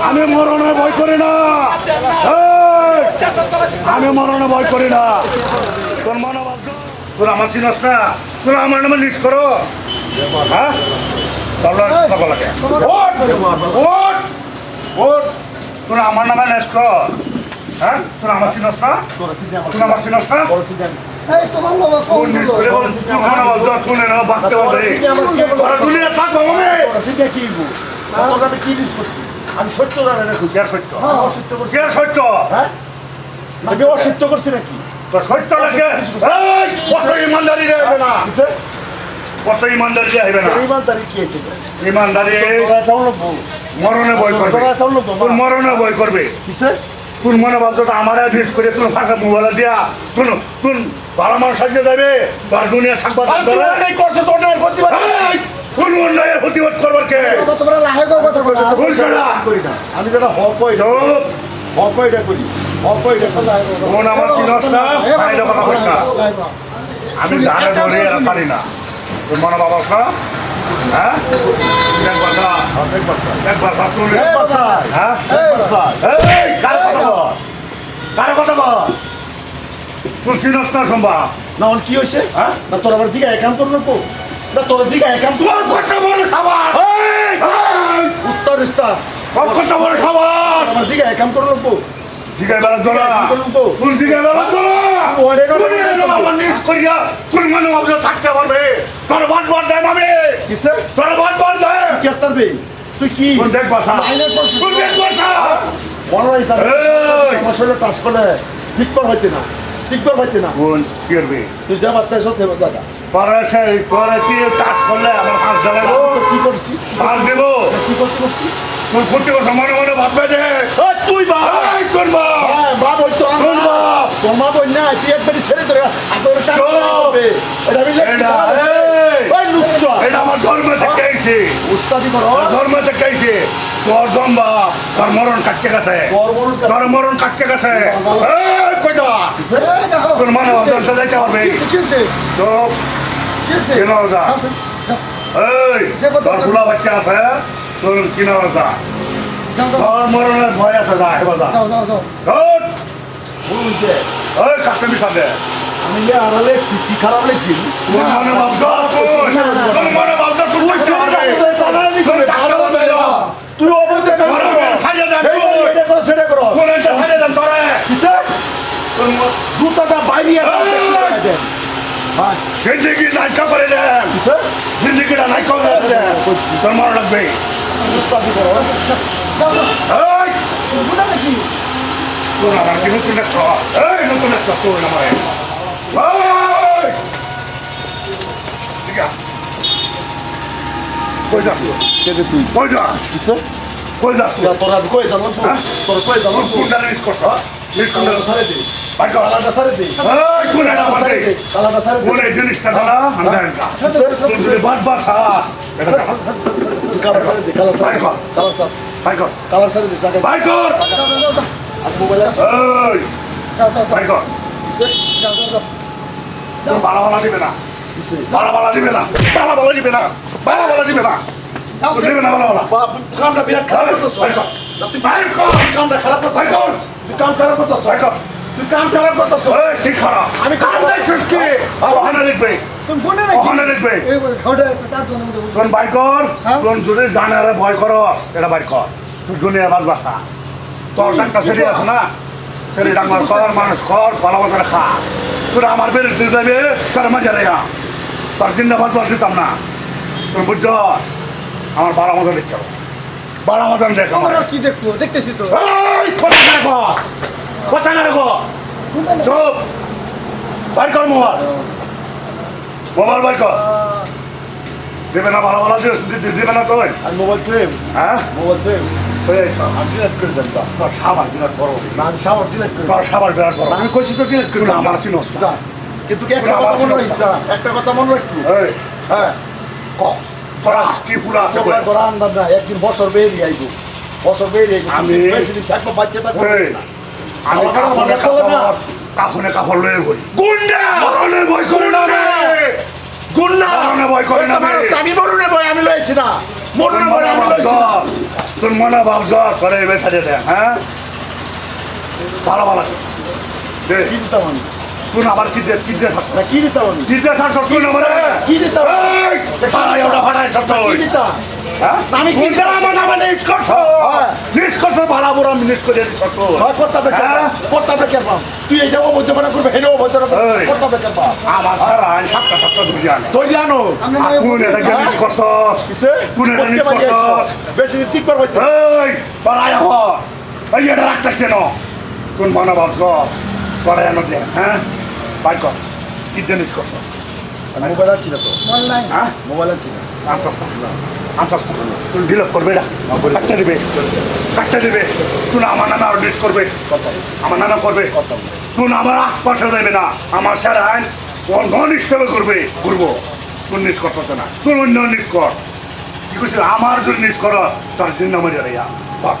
আমি মরণে ভয় করি না! আমি মরণে ভয় করি না। তোর মনে বলছো তোর আমার চিনস না? তোর আমার নামে লিস্ট করো। হ্যাঁ? তোর আমার নামে লিস্ট কর। হ্যাঁ? তোর আমার চিনস না? তোর আমার চিনস না? লিস্ট করে কোন আমি সত্য জানি না সত্য। হ্যাঁ। অসত্য করছি। সত্য। হ্যাঁ? আমি অসত্য করছি নাকি? তো সত্য লাগে। এই কত ইমানদারি রে হবে না। কিসে? কত ইমানদারি রে হবে না। ইমানদারি কি আছে? ইমানদারি তোরা এটা হলো বউ মরণে ভয় করবে। তোরা তোর মরণে ভয় করবে। কিসে? তোর মনে ভাবছ তো আমার বিশ করে তোর ফাঁকা মোবাইল দিয়া কোন কোন ভালো মানুষ সাজিয়ে যাবে দুনিয়া থাকবা করছে প্রতিবাদ। কোন অন্যায়ের প্রতিবাদ বাবা তোমরা কথা বলো। আমি যেটা হক কই হক কইটা করি। হক কইটা কোন আমার চিনস না কথা না আমি জানে ধরে পারি না। তোর মনে না হ্যাঁ? স্যার হ্যাঁ একবার স্যার এই কার কথা বস কার কথা বস তোর চিনস না সম্ভব? না কি হয়েছে হ্যাঁ? না তোর আমার জিগা একাম করব? না তোর জিগা একাম তোর খাবার! উস্তাদ উস্তাদ তোর কত বড় খাবার আমার জিগা একাম করব তো জিগাই বেড়ার জোড়া। কোন জিগাই বেড়ার জোড়া ওরে আমার নিজ করিয়া কোন মনে ভাবছ থাকতে পারবে। তোর বাদ বাদ দেয় আমি কিসে তোর বাদ বাদ দেয়। কি আত্মার বে? তুই কি? কোন দেখ বাসা। লাইনের প্রশ্ন কোন দেখ বাসা। মনে হয় স্যার! আমার শরীরে টাচ করলে ঠিক কর হইতে না। ঠিক কর হইতে না। কোন কি করবি? তুই যা সত্যি দাদা পরে সেই পরে কি টাচ করলে আমার জ্বালাবো কি করছি দেবো। কি করতে তোর মনে মনে ভাববে যে তুই বা তোর হ্যাঁ, বাপ ওই তো তোর বাপ! তোর মা বই না তুই একবারই ছেড়ে তোর টাকা হবে। এটা আমি লেখছি! ওই লুচ্চা এটা আমার ধর্ম থেকে আইছে উস্তাদি করো তোর ধর্ম থেকে আইছে তোর জম্বা তোর মরণ কাটতে গেছে। তোর মরণ কাটতে- গেছে। এই দেখো তোর মনে অন্তর যাইতে পারবে কিসে কিসে চুপ কিসে কেন যা এই তোর ফুলা বাচ্চা আছে তোর কিনা যা তোর মরণের ভয় আছে যা এবার যা ওই কাটতে মিশাতে আমি যে আড়া লেখছি কি খারাপ লেখছি তোর মনে ভাবছ। তোর মনে ভাবছ তুই কইতে পারবে তুই অবৈধ। সাজা দেন। এটা করো, সেটা করো। কোন একটা সাজা দেন তোরে কিসে? জুতাটা বাইরে এই! হ্যাঁ, জিন্দিগি নাইকা করে দেন? জিন্দিগিটা নাইকা করে দেন তোর মনে রাখবে? তোর আমার কি নতুন একটা এই নতুন একটা তোর আমার কই যাস তুই? কই যাস? কিসে? কই যাস তোর কই তো? হ্যাঁ? তোর কই তো? কোনটা লিস্ট করছ? লিস্ট কোনটা? তোর বালা বালা দিবে না। বালা বালা দিবে না। বালা বালা দিবে না। বালা বালা দিবে না কামটা বিরাট খারাপ করতেছ। তুই বাইক কর। কামটা খারাপ করতেছ। কর। তুই কাম খারাপ করতেছ। কর তুই কাম খারাপ করতেছ। এই ঠিক খারাপ? আমি কাম দেখছিস কি? ওখানে লিখবে। তুমি কোনে নাকি? ওখানে লিখবে। এই ওটা চার মধ্যে তোর বাইক কর? তোর যদি জানারে ভয় করস এটা বাইক কর। তুই দুনিয়া বাদ বাসা। তোর ডাক্তার ছেলে আছে না? ছেলে ডাক্তার কর মানুষ কর ভালো করে খা। তোর আমার বেড়ে দিয়ে যাবে তোর মজা রে তোর দিনটা বাদ বাদ দিতাম না। তুই বুঝছ? আমার বারো মতো হবে বারো মতন দেখ। কি দেখব? দেখতেছি তো। কথা কর কথা কোনটা নাকি? চুপ। বাইর কর মোবাইল। মোবাইল বাইর কর। দেবে না ভালো ভালো দিবে না তুই আর মোবাইল ট্রেম হ্যাঁ? মোবাইল। আমি। তোর না আমি তোর আমি কইছি তো ডিলেট তুই দেন। আমার চিনস না। যা। কিন্তু কি একটা তুই কথা মনে রাখিস না। না একটা কথা মনে রাখবি হ্যাঁ। তোর আছে আন্দাজ না একদিন বছর বেরিয়ে আইব। বছর বেরিয়ে আইব। আমি- বেশি দিন থাকব বাচ্চা থাকব আমি কাফনে মনে না। কাপড় কাফনে কাপড় লয়ে বই। গুন্ডা! মরণের ভয় করে না রে। গুন্না মরণে ভয় করে না রে। আমি মরুনে ভয় আমি লয়েছি না। মরুনে ভয় আমি লয়েছি তোর মনে ভাবছ করে এবার দে হ্যাঁ? ভালো ভালো। দে। দিতাম আমি তুই আবার কি দে কি দে না কি দিতাম আমি কি দে থাকছ তুই আমার কি দিতাম এই সারা এওটা ফাটাই সব কি দিতাম হ্যাঁ? আমি কি আমার নামে নিজ করছ হ্যাঁ। করছ ভালো বড় আমি নিজ করে দিচ্ছ তো হয় করতাম না হ্যাঁ? করতাম না কেন তুই এটা অবৈধ বানা করবে হেলে অবৈধ এই। করতাম না কেন আমার সারা আইন সাতটা সাতটা ধুই আনে। আমরা আর কোন এটা হ্যাঁ? নিজ করছস কিসে? কোন এটা করতে পারি করছস বেশি দিন ঠিক করবে। এই পাড়ায় হ এই এটা রাখতেছ কেন? কোন মনে ভাবছ পড়ায় আনো দে হ্যাঁ? বাই কর। কি জিনিস করছ মোবাইল আছে তো? অনলাইন হ্যাঁ? মোবাইল আনসাস আনসাস করবে না। কাটতে দিবে। কাটতে দিবে। তুই আমার লিস্ট করবে। আমার নামে করবে। তুই আমার আশপাশে না। আমার স্যার আইন করবে। নিজ করতে না। তুই অন্য নিজ কর। কি আমার যদি নিজ কর তার জন্য আমার ইয়া। বাক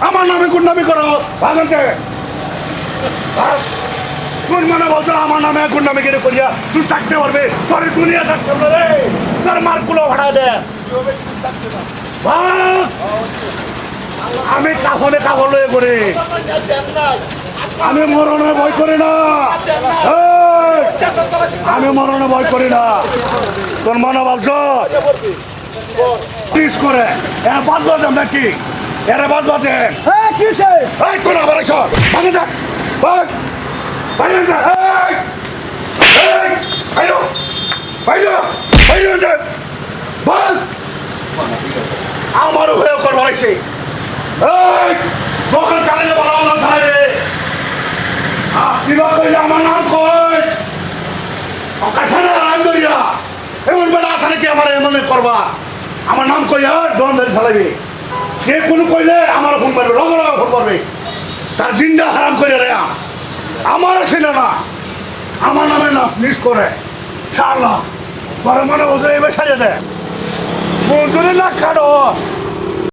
আমার নামে কোন নামে করো বাঘ! কোন মানে বলছো? আমার নামে কোন নামে কেটে করিয়া তুই থাকতে পারবে? তোর দুনিয়া থাকতে পারবে রে। তোর মার্কগুলো ভাড়া দে! আমি কাফনে কাপড় লয়ে করে। আমি মরণে ভয় করি না! আমি মরণে ভয় করি না। তোর মনে ভাবছ তিস করে। এরা বাদ দেন নাকি এরা বাদ দেন। হ্যাঁ কি সে? এই তোর আবার এসো। ভাঙে যা আমার হয়ে কর বাড়াইছে এই দোকান চালিয়ে বলা না সাহেব কিবা কইলে আমার নাম কই অকাশানা রাম দরিয়া এমন বেড়া আছে নাকি আমার এমন করবা আমার নাম কইয়া ডন ধরে চালাবি কে কোনো কইলে আমার ফোন করবে লগে লগে ফোন করবে তার জিন্দা হারাম করে রে আমার ছিল না আমার নামে না মিস করে। সারলাম বড় মনে ওদের এবার সাজা দেয়। না কাটো